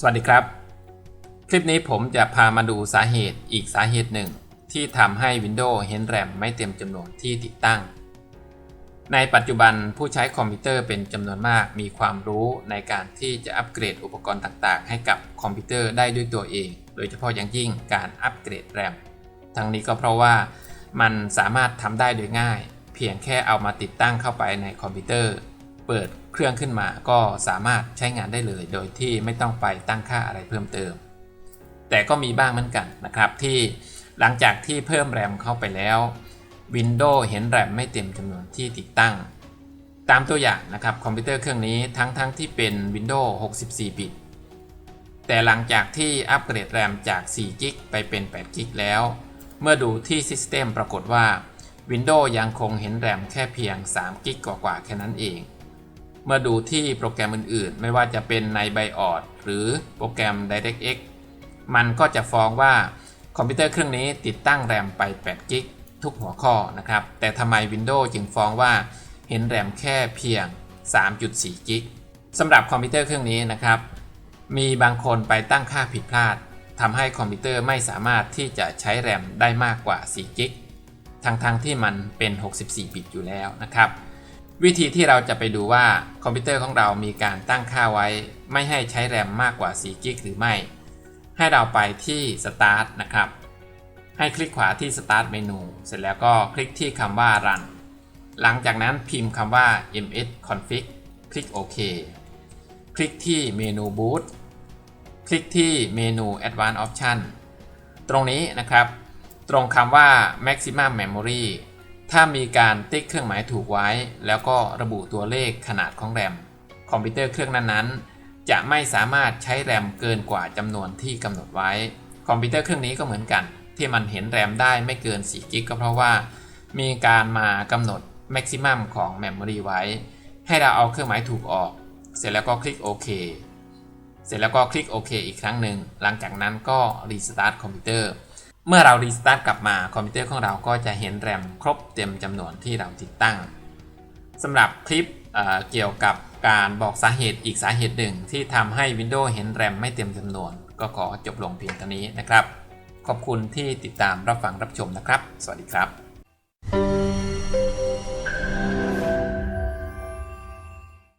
สวัสดีครับ คลิปนี้ผมจะพามาดูสาเหตุอีกสาเหตุหนึ่ง ที่ทำให้ Windows เห็นแรมไม่เต็มจำนวนที่ติดตั้ง ในปัจจุบันผู้ใช้คอมพิวเตอร์เป็นจำนวนมากมีความรู้ในการที่จะอัปเกรดอุปกรณ์ต่างๆ ให้กับคอมพิวเตอร์ได้ด้วยตัวเอง โดยเฉพาะอย่างยิ่งการอัปเกรดแรมทั้งนี้ก็เพราะว่ามันสามารถทำได้โดยง่าย เพียงแค่เอามาติดตั้งเข้าไปในคอมพิวเตอร์ เปิดเครื่องขึ้นมาก็สามารถใช้งานได้เลย โดยที่ไม่ต้องไปตั้งค่าอะไรเพิ่มเติม แต่ก็มีบ้างเหมือนกันนะครับที่หลังจากที่เพิ่มแรมเข้าไปแล้ว Windows เห็นแรมไม่เต็มจำนวนที่ติดตั้ง ตามตัวอย่างนะครับคอมพิวเตอร์เครื่องนี้ทั้งๆทที่เป็น Windows 64 บิต แต่หลังจากที่อัปเกรดแรมจาก4กิกไปเป็น8กิกแล้ว เมื่อดูที่ System ปรากฏว่า Windows ยังคงเห็นแรมแค่เพียง3กิกกว่าๆแค่นั้นเอง เมื่อดูที่โปรแกรมอื่นๆ ไม่ว่าจะเป็นใน BIOS หรือโปรแกรม DirectX มันก็จะฟ้องว่าคอมพิวเตอร์เครื่องนี้ติดตั้งแรมไป8กิกทุกหัวข้อนะครับ แต่ทำไม Windows จึงฟ้องว่าเห็นแรมแค่เพียง 3.4 กิกสำหรับคอมพิวเตอร์เครื่องนี้นะครับ มีบางคนไปตั้งค่าผิดพลาดทำให้คอมพิวเตอร์ไม่สามารถที่จะใช้แรมได้มากกว่า 4 กิกทั้งๆทที่มันเป็น 64 บิตอยู่แล้วนะครับ วิธีที่เราจะไปดูว่าคอมพิวเตอร์ของเรามีการตั้งค่าไว้ ไม่ให้ใช้แรมมากกว่า4กิกหรือไม่ ให้เราไปที่ Start นะครับ ให้คลิกขวาที่ Start เมนู เสร็จแล้วก็คลิกที่คำว่า Run หลังจากนั้นพิมพ์คำว่า ms config คลิกโอเคคลิกที่เมนู Boot คลิกที่เมนู Advanced Option ตรงนี้นะครับ ตรงคำว่า maximum memory ถ้ามีการติ๊กเครื่องหมายถูกไว้ แล้วก็ระบุตัวเลขขนาดของแรม คอมพิวเตอร์เครื่องนั้นๆ จะไม่สามารถใช้แรมเกินกว่าจำนวนที่กำหนดไว้ คอมพิวเตอร์เครื่องนี้ก็เหมือนกัน ที่มันเห็นแรมได้ไม่เกิน4กิกก็เพราะว่า มีการมากำหนด maximum ของ memory ไว้ ให้เราเอาเครื่องหมายถูกออก เสร็จแล้วก็คลิกโอเคเสร็จแล้วก็คลิกโอเคอีกครั้งหนึ่ง หลังจากนั้นก็รีสตาร์ทคอมพิวเตอร์ เมื่อเรารีสตาร์ทกลับมาคอมพิวเตอร์ของเราก็จะเห็นแรมครบเต็มจำนวนที่เราติดตั้งสำหรับคลิปเเกี่ยวกับการบอกสาเหตุอีกสาเหตุหนึ่งที่ทำให้ Windows เห็นแรมไม่เต็มจำนวน ก็ขอจบลงเพียงเท่านี้นะครับ ขอบคุณที่ติดตามรับฟังรับชมนะครับ สวัสดีครับ